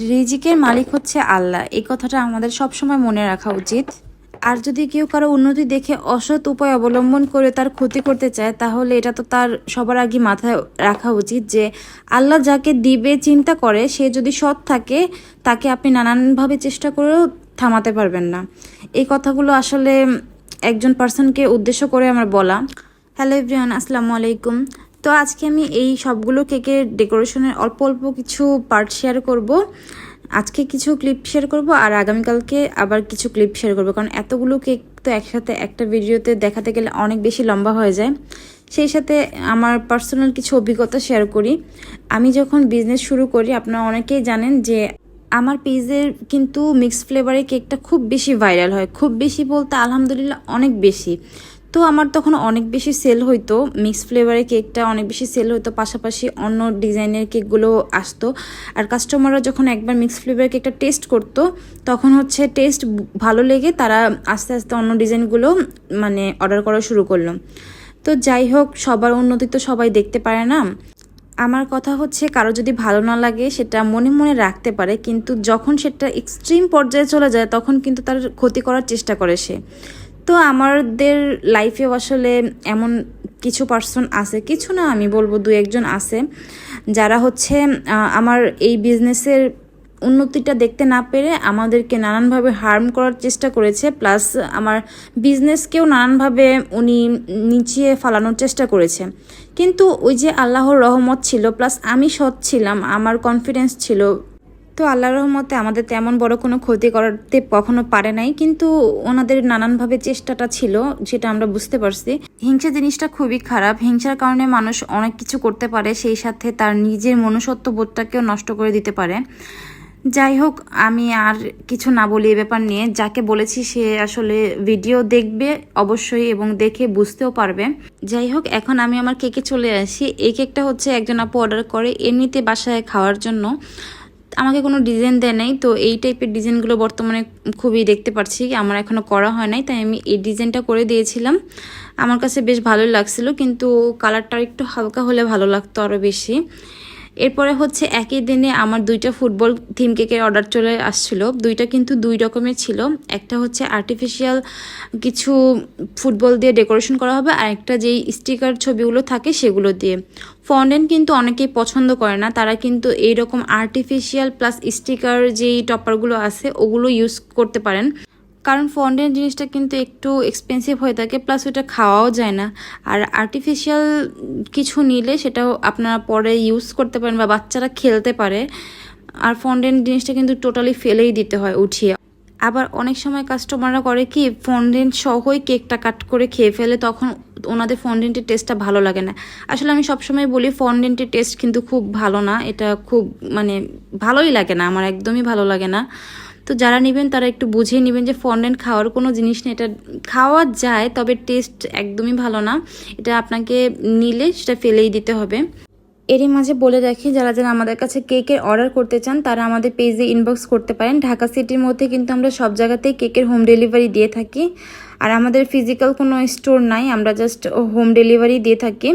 রিজিকের মালিক হচ্ছে আল্লাহ। এই কথাটা আমাদের সবসময় মনে রাখা উচিত। আর যদি কেউ কারও উন্নতি দেখে অসৎ উপায় অবলম্বন করে তার ক্ষতি করতে চায়, তাহলে এটা তো তার সবার আগে মাথায় রাখা উচিত যে আল্লাহ যাকে দিবে, চিন্তা করে, সে যদি সৎ থাকে, তাকে আপনি নানানভাবে চেষ্টা করেও থামাতে পারবেন না। এই কথাগুলো আসলে একজন পার্সনকে উদ্দেশ্য করে আমার বলা। হ্যালো এভরিওয়ান আসসালামু আলাইকুম। তো আজকে আমি এই সবগুলো কেকের ডেকোরেশনের অল্প অল্প কিছু পার্ট শেয়ার করব। আজকে কিছু ক্লিপ শেয়ার করব আর আগামীকালকে আবার কিছু ক্লিপ শেয়ার করব, কারণ এতগুলো কেক তো একসাথে একটা ভিডিওতে দেখাতে গেলে অনেক বেশি লম্বা হয়ে যায়। সেই সাথে আমার পার্সোনাল কিছু অভিজ্ঞতা শেয়ার করি। আমি যখন বিজনেস শুরু করি, আপনারা অনেকেই জানেন যে আমার পেজের কিন্তু মিক্স ফ্লেভারের কেকটা খুব বেশি ভাইরাল হয়, খুব বেশি বলতে আলহামদুলিল্লাহ অনেক বেশি। তো আমার তখন অনেক বেশি সেল হইতো মিক্স ফ্লেভারের কেকটা অনেক বেশি সেল হইতো, পাশাপাশি অন্য ডিজাইনের কেকগুলো আসতো। আর কাস্টমাররা যখন একবার মিক্স ফ্লেভারের কেকটা টেস্ট করতো, তখন হচ্ছে টেস্ট ভালো লেগে তারা আস্তে আস্তে অন্য ডিজাইনগুলো মানে অর্ডার করা শুরু করল। তো যাই হোক, সবার উন্নতি তো সবাই দেখতে পারে না। আমার কথা হচ্ছে, কারও যদি ভালো না লাগে সেটা মনে মনে রাখতে পারে, কিন্তু যখন সেটা এক্সট্রিম পর্যায়ে চলে যায়, তখন কিন্তু তার ক্ষতি করার চেষ্টা করে সে। তো আমাদের লাইফেও আসলে এমন কিছু পার্সন আছে, কিছু না আমি বলব দু একজন আছে, যারা হচ্ছে আমার এই বিজনেসের উন্নতিটা দেখতে না পেরে আমাদেরকে নানানভাবে হার্ম করার চেষ্টা করেছে প্লাস আমার বিজনেসকেও নানানভাবে উনি নিচিয়ে ফালানোর চেষ্টা করেছে। কিন্তু ওই যে আল্লাহর রহমত ছিল প্লাস আমি সৎ ছিলাম, আমার কনফিডেন্স ছিল তো আল্লাহর রহমতে আমাদের তেমন বড় কোনো ক্ষতি করতে কখনো পারে নাই, কিন্তু ওনাদের নানানভাবে চেষ্টাটা ছিল, যেটা আমরা বুঝতে পারছি। হিংসা জিনিসটা খুবই খারাপ। হিংসার কারণে মানুষ অনেক কিছু করতে পারে, সেই সাথে তার নিজের মনুষ্যত্ব বোধটাকেও নষ্ট করে দিতে পারে। যাই হোক, আমি আর কিছু না বলি এ ব্যাপার নিয়ে। যাকে বলেছি সে আসলে ভিডিও দেখবে অবশ্যই এবং দেখে বুঝতেও পারবে। যাই হোক, এখন আমি আমার কেকে চলে আসি। এই কেকটা হচ্ছে একজন আপু অর্ডার করে, এমনিতে বাসায় খাওয়ার জন্য। আমাকে কোনো ডিজাইন দেয় নাই, তো এই টাইপের ডিজাইনগুলো বর্তমানে খুবই দেখতে পাচ্ছি আমার এখনও করা হয় নাই, তাই আমি এই ডিজাইনটা করে দিয়েছিলাম। আমার কাছে বেশ ভালো লাগছিল, কিন্তু কালারটা একটু হালকা হলে ভালো লাগতো আরও বেশি। এরপরে হচ্ছে একই দিনে আমার দুইটা ফুটবল থিম কেকের অর্ডার চলে আসছিল। দুইটা কিন্তু দুই রকমের ছিল। একটা হচ্ছে আর্টিফিশিয়াল কিছু ফুটবল দিয়ে ডেকোরেশন করা হবে আর একটা যেই স্টিকার ছবিগুলো থাকে সেগুলো দিয়ে। ফন্ডেন্ট কিন্তু অনেকেই পছন্দ করে না। তারা কিন্তু এইরকম আর্টিফিশিয়াল প্লাস স্টিকার যেই টপারগুলো আছে, ওগুলো ইউজ করতে পারেন। কারণ ফন্ডেন্ট জিনিসটা কিন্তু একটু এক্সপেন্সিভ হয়ে থাকে প্লাস ওটা খাওয়াও যায় না। আর আর্টিফিশিয়াল কিছু নিলে সেটাও আপনারা পরে ইউজ করতে পারেন বা বাচ্চারা খেলতে পারে। আর ফন্ডেন্ট জিনিসটা কিন্তু টোটালি ফেলেই দিতে হয় উঠিয়ে। আবার অনেক সময় কাস্টমাররা করে কি ফন্ডেন্ট সহই কেকটা কাট করে খেয়ে ফেলে, তখন ওনাদের ফন্ডেন্টের টেস্টটা ভালো লাগে না। আসলে আমি সবসময় বলি ফন্ডেন্টের টেস্ট কিন্তু খুব ভালো না। এটা খুব মানে ভালোই লাগে না, আমার একদমই ভালো লাগে না। তো যারা নেবেন তারা একটু বুঝিয়ে নেবেন যে ফন্ডেন্ট খাওয়ার কোনো জিনিস নেই। এটা খাওয়া যায়, তবে টেস্ট একদমই ভালো না। এটা আপনাকে নিলে সেটা ফেলেই দিতে হবে। এরই মাঝে বলে রাখি, যারা যারা আমাদের কাছে কেকের অর্ডার করতে চান, তারা আমাদের পেজে ইনবক্স করতে পারেন। ঢাকা সিটির মধ্যে কিন্তু আমরা সব জায়গাতেই কেকের হোম ডেলিভারি দিয়ে থাকি। আর আমাদের ফিজিক্যাল কোনো স্টোর নাই, আমরা জাস্ট হোম ডেলিভারি দিয়ে থাকি।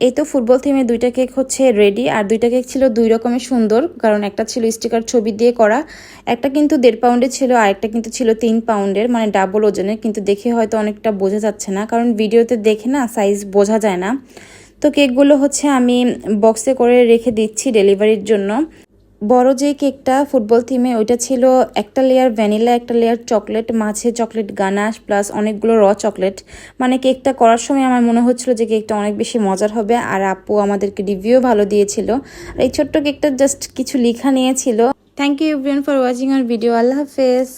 এই তো ফুটবল থিমে দুইটা কেক হচ্ছে রেডি আর দুইটা কেক ছিল দুই রকমের সুন্দর, কারণ একটা ছিল স্টিকার ছবি দিয়ে করা, একটা কিন্তু দেড় পাউন্ডের ছিল, আর একটা কিন্তু ছিল তিন পাউন্ডের মানে ডাবল ওজনের, কিন্তু দেখে হয়তো অনেকটা বোঝা যাচ্ছে না, কারণ ভিডিওতে দেখে না সাইজ বোঝা যায় না। তো কেকগুলো হচ্ছে আমি বক্সে করে রেখে দিচ্ছি ডেলিভারির জন্য। বড় যে কেকটা ফুটবল থিমে ওইটা ছিল একটা লেয়ার ভ্যানিলা একটা লেয়ার চকলেট মাঝে চকলেট গানাশ প্লাস অনেকগুলো র চকলেট মানে কেকটা করার সময় আমার মনে হচ্ছিল যে কেকটা অনেক বেশি মজার হবে, আর আপু আমাদেরকে রিভিউ ভালো দিয়েছিল। আর এই ছোট্ট কেকটা জাস্ট কিছু লিখা নিয়েছিল। Thank you everyone for watching R video আল্লাহ হাফেজ।